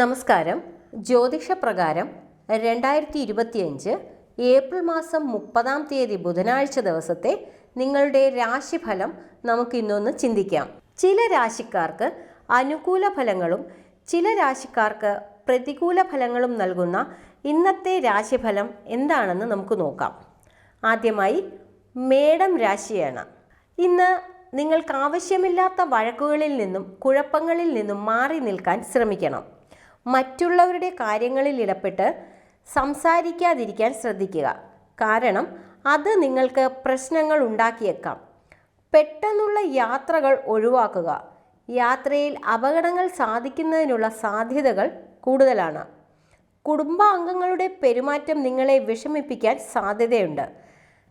നമസ്കാരം. ജ്യോതിഷപ്രകാരം രണ്ടായിരത്തി ഇരുപത്തിയഞ്ച് ഏപ്രിൽ മാസം മുപ്പതാം തീയതി ബുധനാഴ്ച ദിവസത്തെ നിങ്ങളുടെ രാശിഫലം നമുക്ക് ഇന്നൊന്ന് ചിന്തിക്കാം. ചില രാശിക്കാർക്ക് അനുകൂല ഫലങ്ങളും ചില രാശിക്കാർക്ക് പ്രതികൂല ഫലങ്ങളും നൽകുന്ന ഇന്നത്തെ രാശിഫലം എന്താണെന്ന് നമുക്ക് നോക്കാം. ആദ്യമായി മേടം രാശിയാണ്. ഇന്ന് നിങ്ങൾക്ക് ആവശ്യമില്ലാത്ത വഴക്കുകളിൽ നിന്നും കുഴപ്പങ്ങളിൽ നിന്നും മാറി നിൽക്കാൻ ശ്രമിക്കണം. മറ്റുള്ളവരുടെ കാര്യങ്ങളിൽ ഇടപെട്ട് സംസാരിക്കാതിരിക്കാൻ ശ്രദ്ധിക്കുക. കാരണം അത് നിങ്ങൾക്ക് പ്രശ്നങ്ങൾ ഉണ്ടാക്കിയേക്കാം. പെട്ടെന്നുള്ള യാത്രകൾ ഒഴിവാക്കുക. യാത്രയിൽ അപകടങ്ങൾ സാധിക്കുന്നതിനുള്ള സാധ്യതകൾ കൂടുതലാണ്. കുടുംബാംഗങ്ങളുടെ പെരുമാറ്റം നിങ്ങളെ വിഷമിപ്പിക്കാൻ സാധ്യതയുണ്ട്.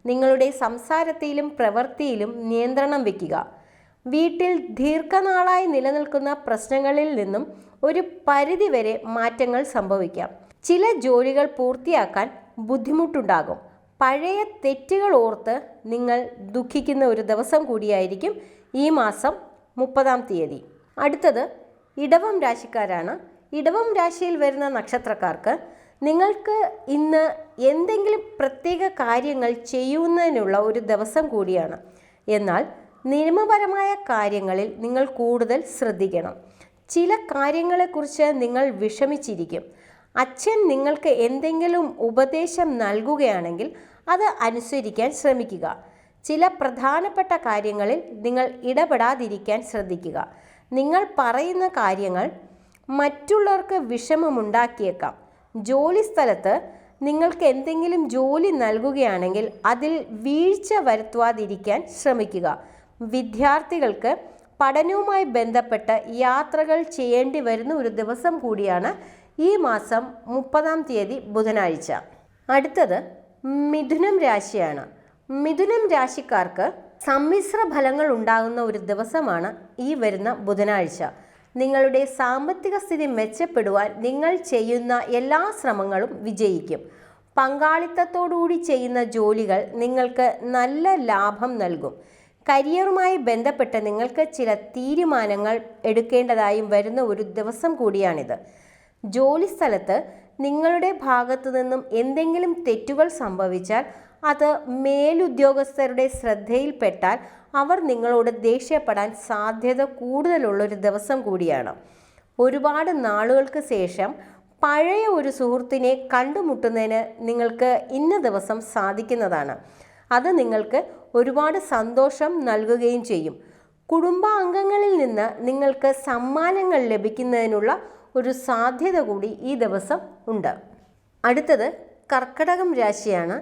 നിങ്ങളുടെ സംസാരത്തിലും പ്രവൃത്തിയിലും നിയന്ത്രണം വയ്ക്കുക. വീട്ടിൽ ദീർഘനാളായി നിലനിൽക്കുന്ന പ്രശ്നങ്ങളിൽ നിന്നും ഒരു പരിധിവരെ മാറ്റങ്ങൾ സംഭവിക്കാം. ചില ജോലികൾ പൂർത്തിയാക്കാൻ ബുദ്ധിമുട്ടുണ്ടാകും. പഴയ തെറ്റുകൾ ഓർത്ത് നിങ്ങൾ ദുഃഖിക്കുന്ന ഒരു ദിവസം കൂടിയായിരിക്കും ഈ മാസം മുപ്പതാം തീയതി. അടുത്തത് ഇടവം രാശിക്കാരാണ്. ഇടവം രാശിയിൽ വരുന്ന നക്ഷത്രക്കാർക്ക് നിങ്ങൾക്ക് ഇന്ന് എന്തെങ്കിലും പ്രത്യേക കാര്യങ്ങൾ ചെയ്യുന്നതിനുള്ള ഒരു ദിവസം കൂടിയാണ്. എന്നാൽ നിയമപരമായ കാര്യങ്ങളിൽ നിങ്ങൾ കൂടുതൽ ശ്രദ്ധിക്കണം. ചില കാര്യങ്ങളെക്കുറിച്ച് നിങ്ങൾ വിഷമിച്ചിരിക്കും. അച്ഛൻ നിങ്ങൾക്ക് എന്തെങ്കിലും ഉപദേശം നൽകുകയാണെങ്കിൽ അത് അനുസരിക്കാൻ ശ്രമിക്കുക. ചില പ്രധാനപ്പെട്ട കാര്യങ്ങളിൽ നിങ്ങൾ ഇടപെടാതിരിക്കാൻ ശ്രദ്ധിക്കുക. നിങ്ങൾ പറയുന്ന കാര്യങ്ങൾ മറ്റുള്ളവർക്ക് വിഷമമുണ്ടാക്കിയേക്കാം. ജോലി സ്ഥലത്ത് നിങ്ങൾക്ക് എന്തെങ്കിലും ജോലി നൽകുകയാണെങ്കിൽ അതിൽ വീഴ്ച വരുത്തുവാതിരിക്കാൻ ശ്രമിക്കുക. വിദ്യാർത്ഥികൾക്ക് പഠനവുമായി ബന്ധപ്പെട്ട് യാത്രകൾ ചെയ്യേണ്ടി വരുന്ന ഒരു ദിവസം കൂടിയാണ് ഈ മാസം മുപ്പതാം തീയതി ബുധനാഴ്ച. അടുത്തത് മിഥുനം രാശിയാണ്. മിഥുനം രാശിക്കാർക്ക് സമ്മിശ്ര ഫലങ്ങൾ ഉണ്ടാകുന്ന ഒരു ദിവസമാണ് ഈ വരുന്ന ബുധനാഴ്ച. നിങ്ങളുടെ സാമ്പത്തിക സ്ഥിതി മെച്ചപ്പെടുവാൻ നിങ്ങൾ ചെയ്യുന്ന എല്ലാ ശ്രമങ്ങളും വിജയിക്കും. പങ്കാളിത്തത്തോടുകൂടി ചെയ്യുന്ന ജോലികൾ നിങ്ങൾക്ക് നല്ല ലാഭം നൽകും. കരിയറുമായി ബന്ധപ്പെട്ട് നിങ്ങൾക്ക് ചില തീരുമാനങ്ങൾ എടുക്കേണ്ടതായും വരുന്ന ഒരു ദിവസം കൂടിയാണിത്. ജോലിസ്ഥലത്ത് നിങ്ങളുടെ ഭാഗത്തു നിന്നും എന്തെങ്കിലും തെറ്റുകൾ സംഭവിച്ചാൽ അത് മേലുദ്യോഗസ്ഥരുടെ ശ്രദ്ധയിൽപ്പെട്ടാൽ അവർ നിങ്ങളോട് ദേഷ്യപ്പെടാൻ സാധ്യത കൂടുതലുള്ള ഒരു ദിവസം കൂടിയാണ്. ഒരുപാട് നാളുകൾക്ക് ശേഷം പഴയ ഒരു സുഹൃത്തിനെ കണ്ടുമുട്ടുന്നതിന് നിങ്ങൾക്ക് ഇന്ന ദിവസം സാധിക്കുന്നതാണ്. അത് നിങ്ങൾക്ക് ഒരുപാട് സന്തോഷം നൽകുകയും ചെയ്യും. കുടുംബാംഗങ്ങളിൽ നിന്ന് നിങ്ങൾക്ക് സമ്മാനങ്ങൾ ലഭിക്കുന്നതിനുള്ള ഒരു സാധ്യത കൂടി ഈ ദിവസം ഉണ്ട്. അടുത്തത് കർക്കടകം രാശിയാണ്.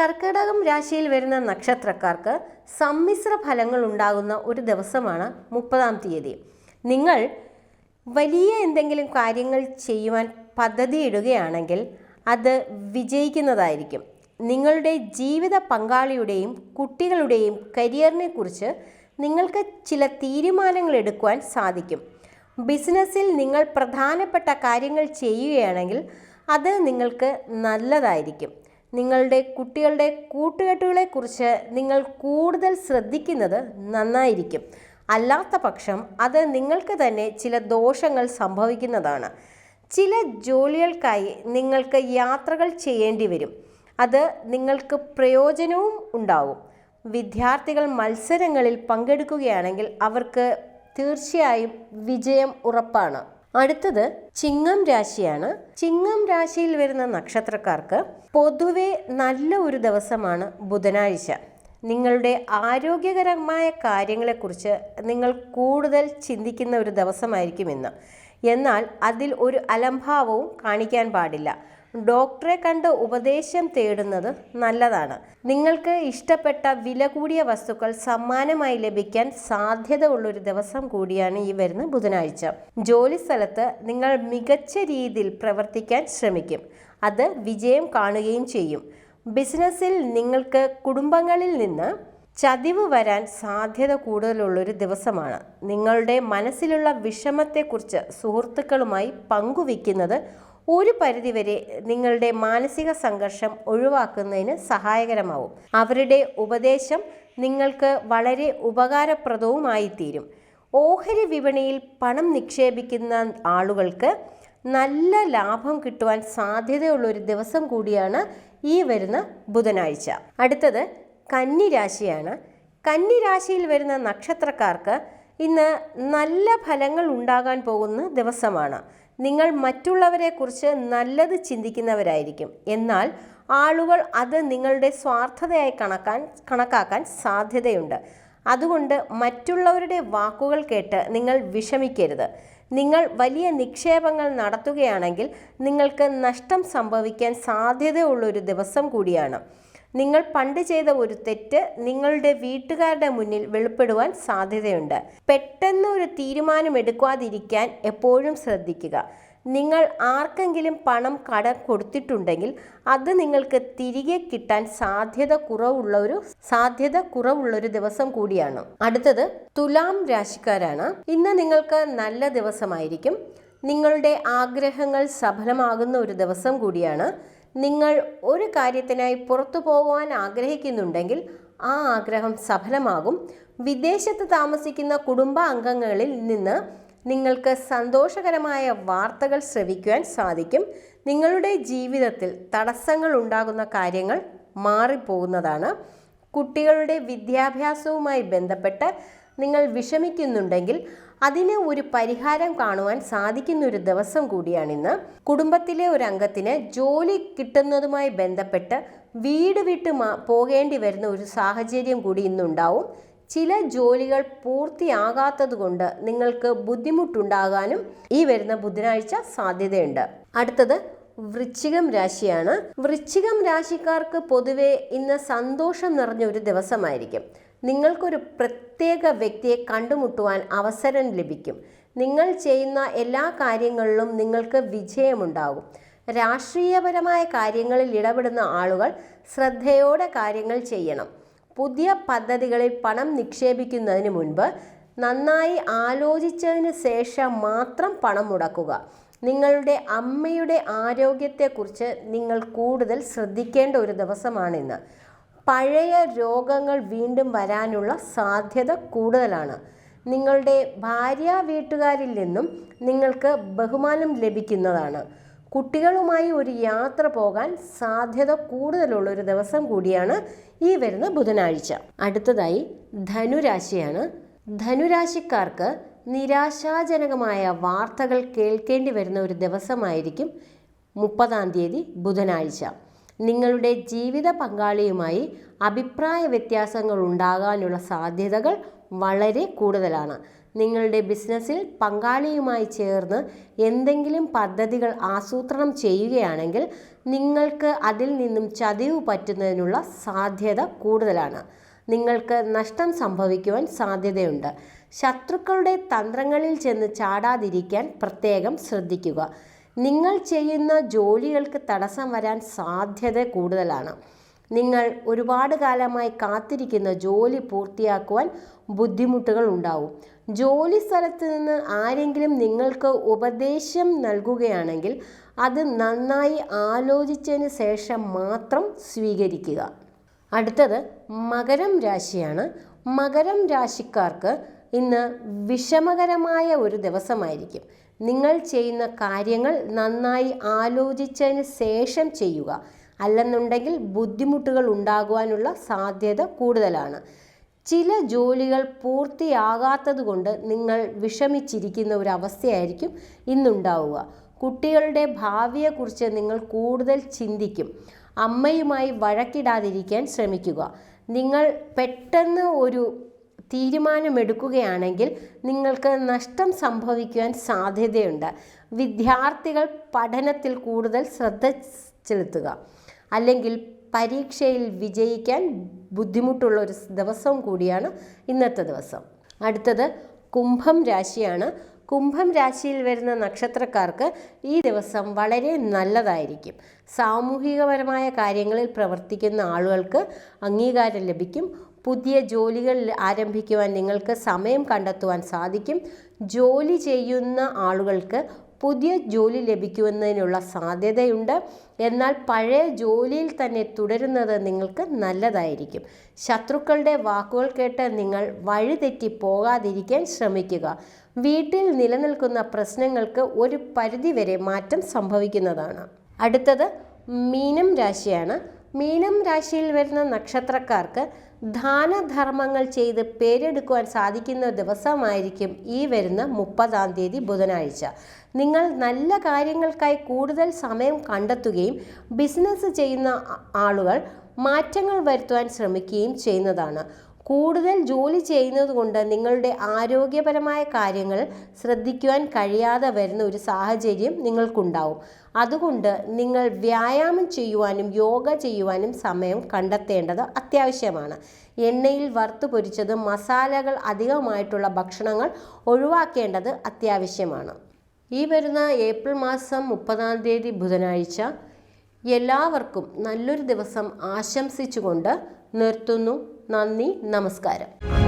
കർക്കിടകം രാശിയിൽ വരുന്ന നക്ഷത്രക്കാർക്ക് സമ്മിശ്ര ഫലങ്ങൾ ഉണ്ടാകുന്ന ഒരു ദിവസമാണ് മുപ്പതാം തീയതി. നിങ്ങൾ വലിയ എന്തെങ്കിലും കാര്യങ്ങൾ ചെയ്യുവാൻ പദ്ധതിയിടുകയാണെങ്കിൽ അത് വിജയിക്കുന്നതായിരിക്കും. നിങ്ങളുടെ ജീവിത പങ്കാളിയുടെയും കുട്ടികളുടെയും കരിയറിനെ കുറിച്ച് നിങ്ങൾക്ക് ചില തീരുമാനങ്ങൾ എടുക്കുവാൻ സാധിക്കും. ബിസിനസ്സിൽ നിങ്ങൾ പ്രധാനപ്പെട്ട കാര്യങ്ങൾ ചെയ്യുകയാണെങ്കിൽ അത് നിങ്ങൾക്ക് നല്ലതായിരിക്കും. നിങ്ങളുടെ കുട്ടികളുടെ കൂട്ടുകെട്ടുകളെക്കുറിച്ച് നിങ്ങൾ കൂടുതൽ ശ്രദ്ധിക്കുന്നത് നന്നായിരിക്കും. അല്ലാത്ത പക്ഷം അത് നിങ്ങൾക്ക് തന്നെ ചില ദോഷങ്ങൾ സംഭവിക്കുന്നതാണ്. ചില ജോലികൾക്കായി നിങ്ങൾക്ക് യാത്രകൾ ചെയ്യേണ്ടി വരും. അത് നിങ്ങൾക്ക് പ്രയോജനവും ഉണ്ടാവും. വിദ്യാർത്ഥികൾ മത്സരങ്ങളിൽ പങ്കെടുക്കുകയാണെങ്കിൽ അവർക്ക് തീർച്ചയായും വിജയം ഉറപ്പാണ്. അടുത്തത് ചിങ്ങം രാശിയാണ്. ചിങ്ങം രാശിയിൽ വരുന്ന നക്ഷത്രക്കാർക്ക് പൊതുവെ നല്ല ഒരു ദിവസമാണ് ബുധനാഴ്ച. നിങ്ങളുടെ ആരോഗ്യകരമായ കാര്യങ്ങളെക്കുറിച്ച് നിങ്ങൾ കൂടുതൽ ചിന്തിക്കുന്ന ഒരു ദിവസമായിരിക്കും ഇന്ന്. എന്നാൽ അതിൽ ഒരു അലംഭാവവും കാണിക്കാൻ പാടില്ല. ഡോക്ടറെ കണ്ട് ഉപദേശം തേടുന്നത് നല്ലതാണ്. നിങ്ങൾക്ക് ഇഷ്ടപ്പെട്ട വില കൂടിയ വസ്തുക്കൾ സമ്മാനമായി ലഭിക്കാൻ സാധ്യത ഉള്ളൊരു ദിവസം കൂടിയാണ് ഈ വരുന്ന ബുധനാഴ്ച. ജോലി സ്ഥലത്ത് നിങ്ങൾ മികച്ച രീതിയിൽ പ്രവർത്തിക്കാൻ ശ്രമിക്കും. അത് വിജയം കാണുകയും ചെയ്യും. ബിസിനസ്സിൽ നിങ്ങൾക്ക് കുടുംബങ്ങളിൽ നിന്ന് ചതിവ് വരാൻ സാധ്യത കൂടുതലുള്ളൊരു ദിവസമാണ്. നിങ്ങളുടെ മനസ്സിലുള്ള വിഷമത്തെക്കുറിച്ച് സുഹൃത്തുക്കളുമായി പങ്കുവയ്ക്കുന്നത് ഒരു പരിധിവരെ നിങ്ങളുടെ മാനസിക സംഘർഷം ഒഴിവാക്കുന്നതിന് സഹായകരമാവും. അവരുടെ ഉപദേശം നിങ്ങൾക്ക് വളരെ ഉപകാരപ്രദവുമായിത്തീരും. ഓഹരി വിപണിയിൽ പണം നിക്ഷേപിക്കുന്ന ആളുകൾക്ക് നല്ല ലാഭം കിട്ടുവാൻ സാധ്യതയുള്ള ഒരു ദിവസം കൂടിയാണ് ഈ വരുന്ന ബുധനാഴ്ച. അടുത്തത് കന്നിരാശിയാണ്. കന്നിരാശിയിൽ കന്നി രാശിയിൽ വരുന്ന നക്ഷത്രക്കാർക്ക് ഇന്ന് നല്ല ഫലങ്ങൾ ഉണ്ടാകാൻ പോകുന്ന ദിവസമാണ്. നിങ്ങൾ മറ്റുള്ളവരെക്കുറിച്ച് നല്ലത് ചിന്തിക്കുന്നവരായിരിക്കും. എന്നാൽ ആളുകൾ അത് നിങ്ങളുടെ സ്വാർത്ഥതയായി കണക്കാൻ കണക്കാക്കാൻ സാധ്യതയുണ്ട്. അതുകൊണ്ട് മറ്റുള്ളവരുടെ വാക്കുകൾ കേട്ട് നിങ്ങൾ വിഷമിക്കരുത്. നിങ്ങൾ വലിയ നിക്ഷേപങ്ങൾ നടത്തുകയാണെങ്കിൽ നിങ്ങൾക്ക് നഷ്ടം സംഭവിക്കാൻ സാധ്യതയുള്ളൊരു ദിവസം കൂടിയാണ്. നിങ്ങൾ പണ്ട് ചെയ്ത ഒരു തെറ്റ് നിങ്ങളുടെ വീട്ടുകാരുടെ മുന്നിൽ വെളിപ്പെടുവാൻ സാധ്യതയുണ്ട്. പെട്ടെന്ന് ഒരു തീരുമാനം എടുക്കാതിരിക്കാൻ എപ്പോഴും ശ്രദ്ധിക്കുക. നിങ്ങൾ ആർക്കെങ്കിലും പണം കടം കൊടുത്തിട്ടുണ്ടെങ്കിൽ അത് നിങ്ങൾക്ക് തിരികെ കിട്ടാൻ സാധ്യത കുറവുള്ള ഒരു സാധ്യത കുറവുള്ള ഒരു ദിവസം കൂടിയാണ്. അടുത്തത് തുലാം രാശിക്കാരാണ്. ഇന്ന് നിങ്ങൾക്ക് നല്ല ദിവസമായിരിക്കും. നിങ്ങളുടെ ആഗ്രഹങ്ങൾ സഫലമാകുന്ന ഒരു ദിവസം കൂടിയാണ്. നിങ്ങൾ ഒരു കാര്യത്തിനായി പുറത്തു പോകുവാൻ ആഗ്രഹിക്കുന്നുണ്ടെങ്കിൽ ആ ആഗ്രഹം സഫലമാകും. വിദേശത്ത് താമസിക്കുന്ന കുടുംബാംഗങ്ങളിൽ നിന്ന് നിങ്ങൾക്ക് സന്തോഷകരമായ വാർത്തകൾ ശ്രവിക്കുവാൻ സാധിക്കും. നിങ്ങളുടെ ജീവിതത്തിൽ തടസ്സങ്ങൾ ഉണ്ടാകുന്ന കാര്യങ്ങൾ മാറിപ്പോകുന്നതാണ്. കുട്ടികളുടെ വിദ്യാഭ്യാസവുമായി ബന്ധപ്പെട്ട് നിങ്ങൾ വിഷമിക്കുന്നുണ്ടെങ്കിൽ അതിന് ഒരു പരിഹാരം കാണുവാൻ സാധിക്കുന്ന ഒരു ദിവസം കൂടിയാണിന്ന് കുടുംബത്തിലെ ഒരു അംഗത്തിന് ജോലി കിട്ടുന്നതുമായി ബന്ധപ്പെട്ട് വീട് വിട്ട് പോകേണ്ടി വരുന്ന ഒരു സാഹചര്യം കൂടി ഇന്നുണ്ടാവും. ചില ജോലികൾ പൂർത്തിയാകാത്തത് കൊണ്ട് നിങ്ങൾക്ക് ബുദ്ധിമുട്ടുണ്ടാകാനും ഈ വരുന്ന ബുധനാഴ്ച സാധ്യതയുണ്ട്. അടുത്തത് വൃശ്ചികം രാശിയാണ്. വൃശ്ചികം രാശിക്കാർക്ക് പൊതുവെ ഇന്ന് സന്തോഷം നിറഞ്ഞ ഒരു ദിവസമായിരിക്കും. നിങ്ങൾക്കൊരു പ്രത്യേക വ്യക്തിയെ കണ്ടുമുട്ടുവാൻ അവസരം ലഭിക്കും. നിങ്ങൾ ചെയ്യുന്ന എല്ലാ കാര്യങ്ങളിലും നിങ്ങൾക്ക് വിജയമുണ്ടാകും. രാഷ്ട്രീയപരമായ കാര്യങ്ങളിൽ ഇടപെടുന്ന ആളുകൾ ശ്രദ്ധയോടെ കാര്യങ്ങൾ ചെയ്യണം. പുതിയ പദ്ധതികളിൽ പണം നിക്ഷേപിക്കുന്നതിന് മുൻപ് നന്നായി ആലോചിച്ചതിന് ശേഷം മാത്രം പണം മുടക്കുക. നിങ്ങളുടെ അമ്മയുടെ ആരോഗ്യത്തെക്കുറിച്ച് നിങ്ങൾ കൂടുതൽ ശ്രദ്ധിക്കേണ്ട ഒരു ദിവസമാണിന്ന്. പഴയ രോഗങ്ങൾ വീണ്ടും വരാനുള്ള സാധ്യത കൂടുതലാണ്. നിങ്ങളുടെ ഭാര്യ വീട്ടുകാരിൽ നിന്നും നിങ്ങൾക്ക് ബഹുമാനം ലഭിക്കുന്നതാണ്. കുട്ടികളുമായി ഒരു യാത്ര പോകാൻ സാധ്യത കൂടുതലുള്ള ഒരു ദിവസം കൂടിയാണ് ഈ വരുന്ന ബുധനാഴ്ച. അടുത്തതായി ധനുരാശിയാണ്. ധനുരാശിക്കാർക്ക് നിരാശാജനകമായ വാർത്തകൾ കേൾക്കേണ്ടി വരുന്ന ഒരു ദിവസമായിരിക്കും മുപ്പതാം തീയതി ബുധനാഴ്ച. നിങ്ങളുടെ ജീവിത പങ്കാളിയുമായി അഭിപ്രായ വ്യത്യാസങ്ങൾ ഉണ്ടാകാനുള്ള സാധ്യതകൾ വളരെ കൂടുതലാണ്. നിങ്ങളുടെ ബിസിനസ്സിൽ പങ്കാളിയുമായി ചേർന്ന് എന്തെങ്കിലും പദ്ധതികൾ ആസൂത്രണം ചെയ്യുകയാണെങ്കിൽ നിങ്ങൾക്ക് അതിൽ നിന്നും ചതിവ് പറ്റുന്നതിനുള്ള സാധ്യത കൂടുതലാണ്. നിങ്ങൾക്ക് നഷ്ടം സംഭവിക്കുവാൻ സാധ്യതയുണ്ട്. ശത്രുക്കളുടെ തന്ത്രങ്ങളിൽ ചെന്ന് ചാടാതിരിക്കാൻ പ്രത്യേകം ശ്രദ്ധിക്കുക. നിങ്ങൾ ചെയ്യുന്ന ജോലികൾക്ക് തടസ്സം വരാൻ സാധ്യത കൂടുതലാണ്. നിങ്ങൾ ഒരുപാട് കാലമായി കാത്തിരിക്കുന്ന ജോലി പൂർത്തിയാക്കുവാൻ ബുദ്ധിമുട്ടുകൾ ഉണ്ടാവും. ജോലി സ്ഥലത്ത് നിന്ന് ആരെങ്കിലും നിങ്ങൾക്ക് ഉപദേശം നൽകുകയാണെങ്കിൽ അത് നന്നായി ആലോചിച്ചതിന് ശേഷം മാത്രം സ്വീകരിക്കുക. അടുത്തത് മകരം രാശിയാണ്. മകരം രാശിക്കാർക്ക് ഇന്ന് വിഷമകരമായ ഒരു ദിവസമായിരിക്കും. നിങ്ങൾ ചെയ്യുന്ന കാര്യങ്ങൾ നന്നായി ആലോചിച്ചതിന് ശേഷം ചെയ്യുക. അല്ലെന്നുണ്ടെങ്കിൽ ബുദ്ധിമുട്ടുകൾ ഉണ്ടാകുവാനുള്ള സാധ്യത കൂടുതലാണ്. ചില ജോലികൾ പൂർത്തിയാകാത്തത് കൊണ്ട് നിങ്ങൾ വിഷമിച്ചിരിക്കുന്ന ഒരു അവസ്ഥയായിരിക്കും ഇന്നുണ്ടാവുക. കുട്ടികളുടെ ഭാവിയെക്കുറിച്ച് നിങ്ങൾ കൂടുതൽ ചിന്തിക്കും. അമ്മയുമായി വഴക്കിടാതിരിക്കാൻ ശ്രമിക്കുക. നിങ്ങൾ പെട്ടെന്ന് ഒരു തീരുമാനമെടുക്കുകയാണെങ്കിൽ നിങ്ങൾക്ക് നഷ്ടം സംഭവിക്കുവാൻ സാധ്യതയുണ്ട്. വിദ്യാർത്ഥികൾ പഠനത്തിൽ കൂടുതൽ ശ്രദ്ധ ചെലുത്തുക. അല്ലെങ്കിൽ പരീക്ഷയിൽ വിജയിക്കാൻ ബുദ്ധിമുട്ടുള്ള ഒരു ദിവസം കൂടിയാണ് ഇന്നത്തെ ദിവസം. അടുത്തത് കുംഭം രാശിയാണ്. കുംഭം രാശിയിൽ വരുന്ന നക്ഷത്രക്കാർക്ക് ഈ ദിവസം വളരെ നല്ലതായിരിക്കും. സാമൂഹികപരമായ കാര്യങ്ങളിൽ പ്രവർത്തിക്കുന്ന ആളുകൾക്ക് അംഗീകാരം ലഭിക്കും. പുതിയ ജോലികൾ ആരംഭിക്കുവാൻ നിങ്ങൾക്ക് സമയം കണ്ടെത്തുവാൻ സാധിക്കും. ജോലി ചെയ്യുന്ന ആളുകൾക്ക് പുതിയ ജോലി ലഭിക്കുമെന്നതിനുള്ള സാധ്യതയുണ്ട്. എന്നാൽ പഴയ ജോലിയിൽ തന്നെ തുടരുന്നത് നിങ്ങൾക്ക് നല്ലതായിരിക്കും. ശത്രുക്കളുടെ വാക്കുകൾ കേട്ട് നിങ്ങൾ വഴിതെറ്റി പോകാതിരിക്കാൻ ശ്രമിക്കുക. വീട്ടിൽ നിലനിൽക്കുന്ന പ്രശ്നങ്ങൾക്ക് ഒരു പരിധിവരെ മാറ്റം സംഭവിക്കുന്നതാണ്. അടുത്തത് മീനം രാശിയാണ്. മീനം രാശിയിൽ വരുന്ന നക്ഷത്രക്കാർക്ക് ദാനധർമ്മങ്ങൾ ചെയ്ത് പേരെടുക്കുവാൻ സാധിക്കുന്ന ദിവസമായിരിക്കും ഈ വരുന്ന മുപ്പതാം തീയതി ബുധനാഴ്ച. നിങ്ങൾ നല്ല കാര്യങ്ങൾക്കായി കൂടുതൽ സമയം കണ്ടെത്തുകയും ബിസിനസ് ചെയ്യുന്ന ആളുകൾ മാറ്റങ്ങൾ വരുത്തുവാൻ ശ്രമിക്കുകയും ചെയ്യുന്നതാണ്. കൂടുതൽ ജോലി ചെയ്യുന്നത് കൊണ്ട് നിങ്ങളുടെ ആരോഗ്യപരമായ കാര്യങ്ങൾ ശ്രദ്ധിക്കുവാൻ കഴിയാതെ വരുന്ന ഒരു സാഹചര്യം നിങ്ങൾക്കുണ്ടാവും. അതുകൊണ്ട് നിങ്ങൾ വ്യായാമം ചെയ്യുവാനും യോഗ ചെയ്യുവാനും സമയം കണ്ടെത്തേണ്ടത് അത്യാവശ്യമാണ്. എണ്ണയിൽ വറുത്ത് പൊരിച്ചത് മസാലകൾ അധികമായിട്ടുള്ള ഭക്ഷണങ്ങൾ ഒഴിവാക്കേണ്ടത് അത്യാവശ്യമാണ്. ഈ വരുന്ന ഏപ്രിൽ മാസം മുപ്പതാം തീയതി ബുധനാഴ്ച എല്ലാവർക്കും നല്ലൊരു ദിവസം ആശംസിച്ചുകൊണ്ട് നിർത്തുന്നു. നന്ദി നമസ്കാരം.